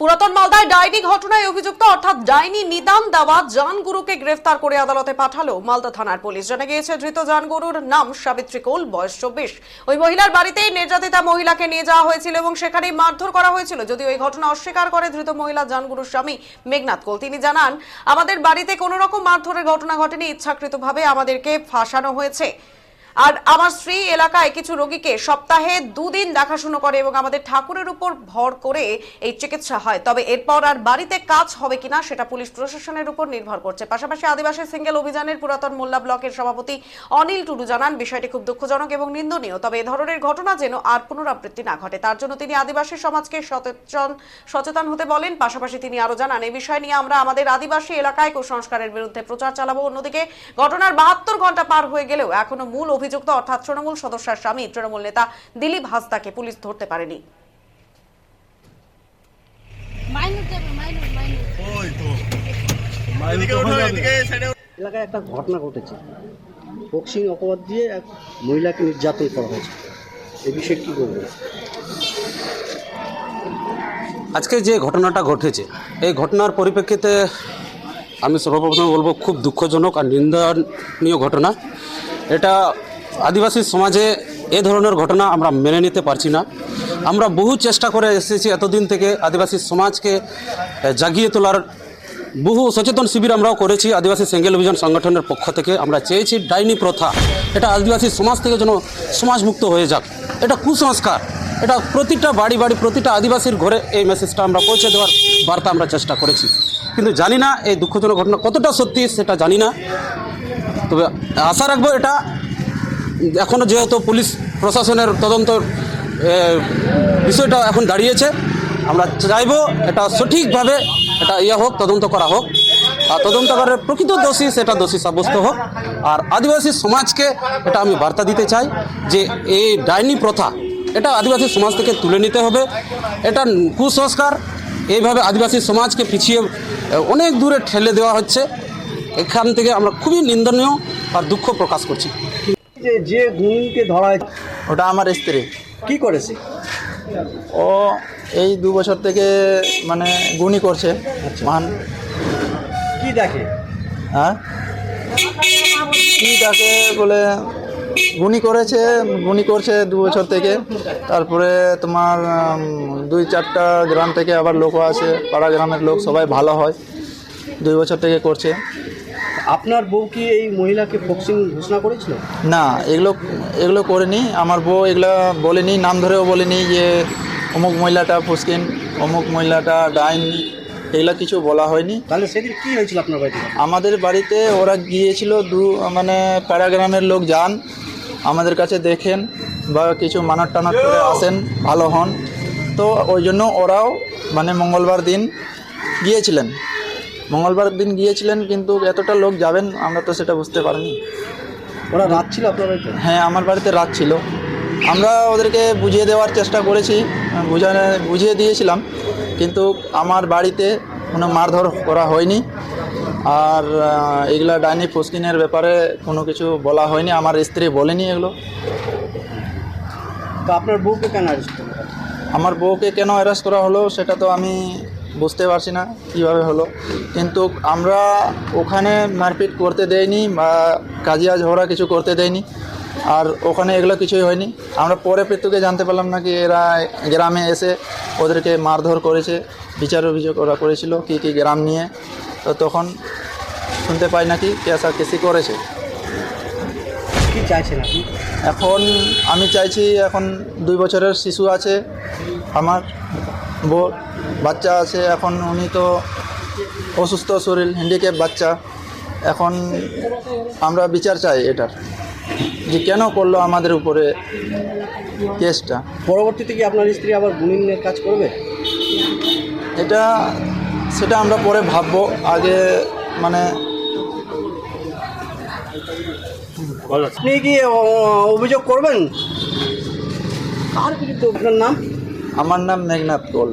পুরাতন মালদায় ডাইনি ঘটনায় অভিযুক্ত, অর্থাৎ ডাইনি নিদান দেওয়া জানগুরুকে গ্রেফতার করে আদালতে পাঠালো মালদা থানার পুলিশ। জানা গিয়েছে, ধৃত জানগুরুর নাম সাবিত্রী কোল, বয়স চব্বিশ। ওই মহিলার বাড়িতেই নির্যাতিতা মহিলাকে নিয়ে যাওয়া হয়েছিল এবং সেখানেই মারধর করা হয়েছিল। যদি ওই ঘটনা অস্বীকার করে ধৃত মহিলা জানগুরুর স্বামী মেঘনাথ কোল। তিনি জানান, আমাদের বাড়িতে কোনো রকম মারধরের ঘটনা ঘটেনি। ইচ্ছাকৃতভাবে আমাদেরকে ফাঁসানো হয়েছে। আর আমার স্ত্রী এলাকায় কিছু রোগীকে সপ্তাহে দুদিন দেখাশুনো করে এবং আমাদের ঠাকুরের উপর ভর করে এই চিকিৎসা হয়। তবে এরপর আর বাড়িতে কাজ হবে কিনা সেটা পুলিশ প্রশাসনের উপর নির্ভর করছে। পাশাপাশি আদিবাসী সিঙ্গেল অভিযানের পুরাতন মোল্লা ব্লকের সভাপতি অনিল টুডু জানান, বিষয়টি খুব দুঃখজনক এবং নিন্দনীয়। তবে এ ধরনের ঘটনা যেন আর পুনরাবৃত্তি না ঘটে, তার জন্য তিনি আদিবাসী সমাজকে সচেতন সচেতন হতে বলেন। পাশাপাশি তিনি আরও জানান এই বিষয় নিয়ে আমরা আমাদের আদিবাসী এলাকায় কুসংস্কারের বিরুদ্ধে প্রচার চালাবো। অন্যদিকে ঘটনার বাহাত্তর ঘণ্টা পার হয়ে গেলেও এখনও মূল অভিযুক্ত অর্থাৎ তৃণমূল সদস্যের স্বামী তৃণমূল নেতা দিলীপ হাসদাকে পুলিশ ধরতে পারেনি। এলাকায় একটা ঘটনা ঘটেছে। বক্সিং অপবাদ দিয়ে এক মহিলাকে নির্যাতন করা হয়েছে। এ বিষয়ে কী বলব আজকে যে ঘটনাটা ঘটেছে এই ঘটনার পরিপ্রেক্ষিতে আমি সর্বপ্রথম বলব খুব দুঃখজনক আর নিন্দনীয় ঘটনা। এটা আদিবাসী সমাজে এ ধরনের ঘটনা আমরা মেনে নিতে পারছি না। আমরা বহু চেষ্টা করে এসেছি এতদিন থেকে আদিবাসী সমাজকে জাগিয়ে তোলার। বহু সচেতন শিবির আমরাও করেছি আদিবাসী সিঙ্গেল অভিযান সংগঠনের পক্ষ থেকে। আমরা চেয়েছি ডাইনি প্রথা। এটা আদিবাসী সমাজ থেকে যেন সমাজমুক্ত হয়ে যাক। এটা কুসংস্কার। এটা প্রতিটা বাড়ি বাড়ি, প্রতিটা আদিবাসীর ঘরে এই মেসেজটা আমরা পৌঁছে দেওয়ার বার্তা আমরা চেষ্টা করেছি। কিন্তু জানি না এই দুঃখজনক ঘটনা কতটা সত্যি সেটা জানি না। তবে আশা রাখব এটা এখনও যেহেতু পুলিশ প্রশাসনের তদন্ত বিষয়টা এখন দাঁড়িয়েছে, আমরা চাইব এটা সঠিকভাবে এটা ইয়ে হোক, তদন্ত করা হোক। আর তদন্তকারের প্রকৃত দোষী সেটা দোষী সাব্যস্ত হোক। আর আদিবাসী সমাজকে এটা আমি বার্তা দিতে চাই যে এই ডাইনি প্রথা, এটা আদিবাসী সমাজ থেকে তুলে নিতে হবে। এটা কুসংস্কার, এইভাবে আদিবাসী সমাজকে পিছিয়ে অনেক দূরে ঠেলে দেওয়া হচ্ছে। এখান থেকে আমরা খুবই নিন্দনীয় আর দুঃখ প্রকাশ করছি। যে যে গুণকে ধরা ওটা আমার স্ত্রী। কী করেছে? ও এই দু বছর থেকে মানে গুণি করছে মান। কি দেখে? হ্যাঁ? কি তাকে বলে গুণি করেছে গুণি করছে দু বছর থেকে। তারপরে তোমার দুই চারটা গ্রাম থেকে আবার লোকও আছে পাড়া গ্রামের লোক সবাই ভালো হয় দুই বছর থেকে করছে। আপনার বউ কি এই মহিলাকে বক্সিং ঘোষণা করেছিল? না এগুলো এগুলো করেনি। আমার বউ এগুলো বলেনি নাম ধরেও বলেনি যে অমুক মহিলাটা ফুসকিন অমুক মহিলাটা ডাইন এগুলো কিছু বলা হয়নি। তাহলে সেদিন কি হয়েছিল আপনার বাড়িতে? আমাদের বাড়িতে ওরা গিয়েছিল দু মানে প্যারাগ্রামের লোক যান আমাদের কাছে দেখেন বা কিছু মানার টানাত করে আসেন ভালো হন। তো ওই জন্য ওরাও মানে মঙ্গলবার দিন গিয়েছিলেন। মঙ্গলবার দিন গিয়েছিলেন কিন্তু এতটা লোক যাবেন আমরা তো সেটা বুঝতে পারিনি। ওরা রাত ছিল আপনার বাড়িতে? হ্যাঁ আমার বাড়িতে রাত ছিল। আমরা ওদেরকে বুঝিয়ে দেওয়ার চেষ্টা করেছি বুঝানো বুঝিয়ে দিয়েছিলাম কিন্তু আমার বাড়িতে কোনো মারধর করা হয়নি। আর এগুলা ডাইনি ফুসকিনের ব্যাপারে কোনো কিছু বলা হয়নি আমার স্ত্রী বলেনি এগুলো। তো আপনার বউকে কেন অ্যারেস্ট আমার বউকে কেন অ্যারেস্ট করা হলো সেটা তো আমি বুঝতে পারছি না কীভাবে হলো। কিন্তু আমরা ওখানে মারপিট করতে দেয়নি বা কাজিয়া ঝগড়া কিছু করতে দেয়নি আর ওখানে এগুলো কিছুই হয়নি। আমরা পরে পেতুকে জানতে পারলাম না কি এরা গ্রামে এসে ওদেরকে মারধর করেছে বিচার অভিযোগ ওরা করেছিল কী কী গ্রাম নিয়ে। তো তখন শুনতে পাই নাকি কেসা কেসি করেছে। কি চাইছেন আপনি? এখন আমি চাইছি এখন দুই বছরের শিশু আছে আমার বউ। বাচ্চা আছে এখন উনি তো অসুস্থ শরীর হ্যান্ডিক্যাপ বাচ্চা। এখন আমরা বিচার চাই এটার যে কেন করল আমাদের উপরে কেসটা। পরবর্তীতে কি আপনার স্ত্রী আবার গুণিনের কাজ করবে? এটা সেটা আমরা পরে ভাববো। আগে মানে আপনি কি অভিযোগ করবেন? কার বিরুদ্ধে আপনার নাম? আমার নাম মেঘনাথ কোল